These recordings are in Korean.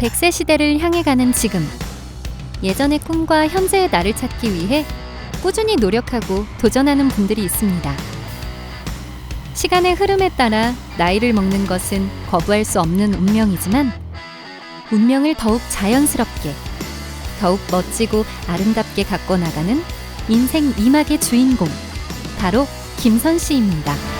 100세 시대를 향해 가는 지금. 예전의 꿈과 현재의 나를 찾기 위해 꾸준히 노력하고 도전하는 분들이 있습니다. 시간의 흐름에 따라 나이를 먹는 것은 거부할 수 없는 운명이지만 운명을 더욱 자연스럽게, 더욱 멋지고 아름답게 갖고 나가는 인생 이막의 주인공, 바로 김선 씨입니다.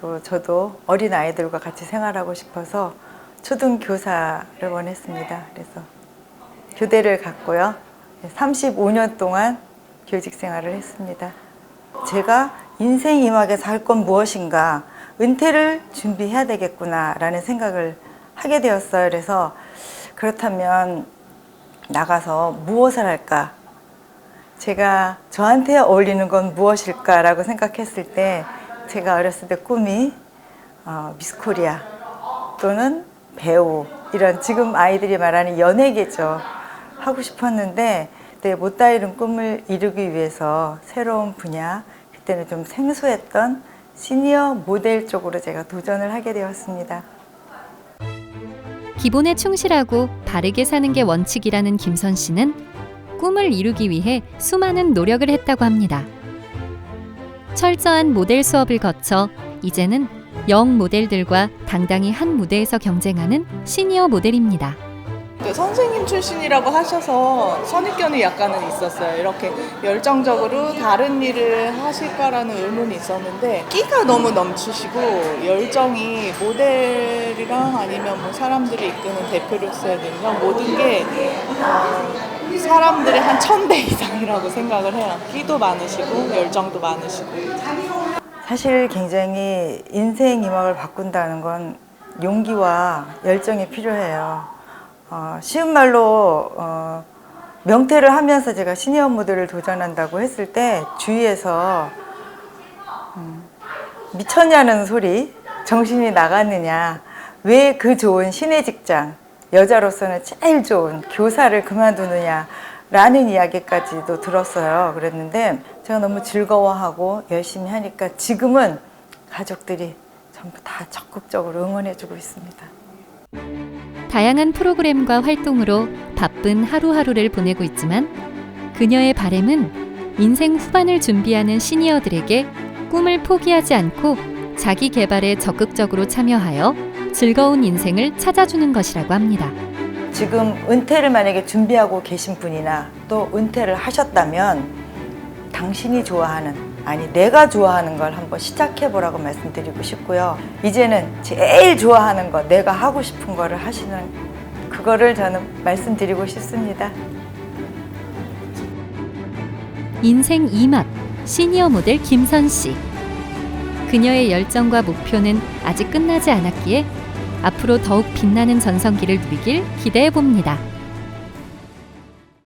또 저도 어린 아이들과 같이 생활하고 싶어서 초등 교사를 원했습니다. 그래서 교대를 갔고요. 35년 동안 교직 생활을 했습니다. 제가 인생 이막에서 할건 무엇인가 은퇴를 준비해야 되겠구나라는 생각을 하게 되었어요. 그래서 그렇다면 나가서 무엇을 할까 제가 저한테 어울리는 건 무엇일까라고 생각했을 때 제가 어렸을 때 꿈이 어, 미스코리아 또는 배우 이런 지금 아이들이 말하는 연예계죠 하고 싶었는데 그때 못다 이룬 꿈을 이루기 위해서 새로운 분야 그때는 좀 생소했던 시니어 모델 쪽으로 제가 도전을 하게 되었습니다. 기본에 충실하고 바르게 사는 게 원칙이라는 김선 씨는 꿈을 이루기 위해 수많은 노력을 했다고 합니다. 철저한 모델 수업을 거쳐 이제는 영 모델들과 당당히 한 무대에서 경쟁하는 시니어 모델입니다. 그 선생님 출신이라고 하셔서 선입견이 약간은 있었어요. 이렇게 열정적으로 다른 일을 하실까라는 의문이 있었는데 끼가 너무 넘치시고 열정이 모델이랑 아니면 뭐 사람들이 이끄는 대표로서의 능력 모든 게 어, 사람들의 한 천 배 이상이라고 생각을 해요. 끼도 많으시고 열정도 많으시고. 사실 굉장히 인생 이막을 바꾼다는 건 용기와 열정이 필요해요. 어, 쉬운 말로 어, 명퇴를 하면서 제가 시니어 모델을 도전한다고 했을 때 주위에서 음, 미쳤냐는 소리, 정신이 나갔느냐, 왜 그 좋은 신의 직장, 여자로서는 제일 좋은 교사를 그만두느냐, 라는 이야기까지도 들었어요. 그랬는데 제가 너무 즐거워하고 열심히 하니까 지금은 가족들이 전부 다 적극적으로 응원해주고 있습니다. 다양한 프로그램과 활동으로 바쁜 하루하루를 보내고 있지만 그녀의 바램은 인생 후반을 준비하는 시니어들에게 꿈을 포기하지 않고 자기 개발에 적극적으로 참여하여 즐거운 인생을 찾아주는 것이라고 합니다. 지금 은퇴를 만약에 준비하고 계신 분이나 또 은퇴를 하셨다면 당신이 좋아하는 아니 내가 좋아하는 걸 한번 시작해 보라고 말씀드리고 싶고요. 이제는 제일 좋아하는 거 내가 하고 싶은 거를 하시는 그거를 저는 말씀드리고 싶습니다. 인생 2막 시니어 모델 김선 씨. 그녀의 열정과 목표는 아직 끝나지 않았기에 앞으로 더욱 빛나는 전성기를 누리길 기대해 봅니다.